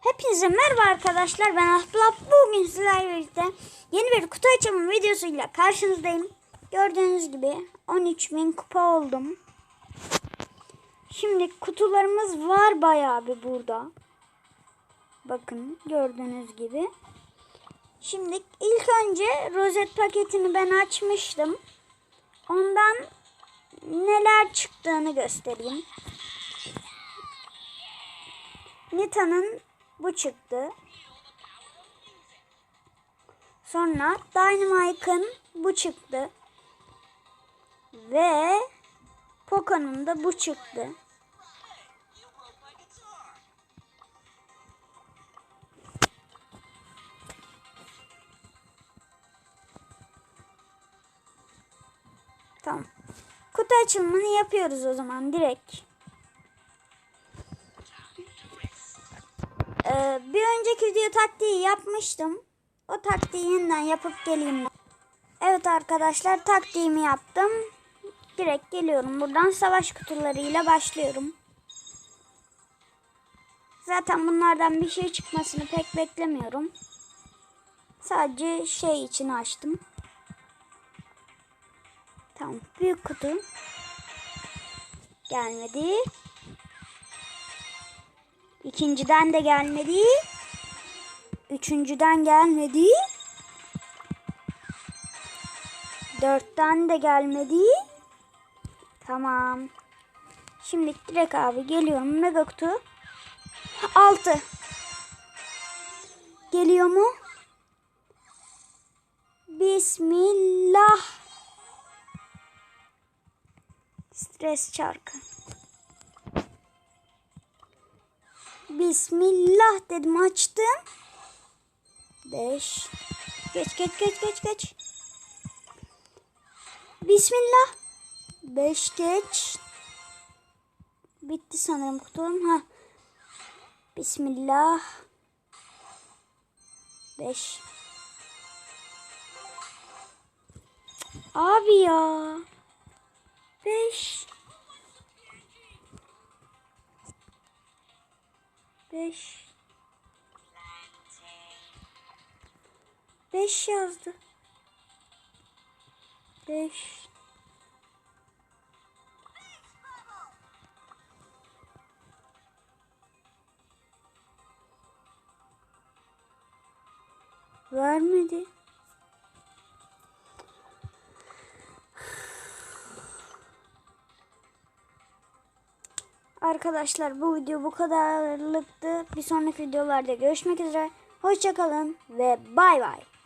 Hepinize merhaba arkadaşlar. Ben Asplap. Bugün sizlerle yeni bir kutu açımı videosuyla karşınızdayım. Gördüğünüz gibi 13.000 kupa oldum. Şimdi kutularımız var bayağı bir burada. Bakın gördüğünüz gibi. Şimdi ilk önce rozet paketini ben açmıştım. Ondan neler çıktığını göstereyim. Nita'nın bu çıktı. Sonra Dynamite'ın bu çıktı. Ve Poco'nun da bu çıktı. Tamam. Kutu açılımını yapıyoruz o zaman direkt. Ee, bir önceki video taktiği yapmıştım. O taktiği yeniden yapıp geleyim. Evet arkadaşlar taktiğimi yaptım. Direkt geliyorum. Buradan savaş kutularıyla başlıyorum. Zaten bunlardan bir şey çıkmasını pek beklemiyorum. Sadece şey için açtım. Tamam. Büyük kutu. Gelmedi. İkinciden de gelmedi. Üçüncüden gelmedi. Dörtten de gelmedi. Tamam. Şimdi direkt abi geliyorum. Mega kutu. Altı. Geliyor mu? Bismillah. Stres çarkı. Bismillah dedim açtım. 5 Geç geç geç geç geç. Bismillah. 5 geç. Bitti sanırım kutum. Ha. Bismillah. 5 Abi ya. 5 5 yazdı. 5 Vermedi. Arkadaşlar bu video bu kadarlıktı. Bir sonraki videolarda görüşmek üzere. Hoşçakalın ve bay bay.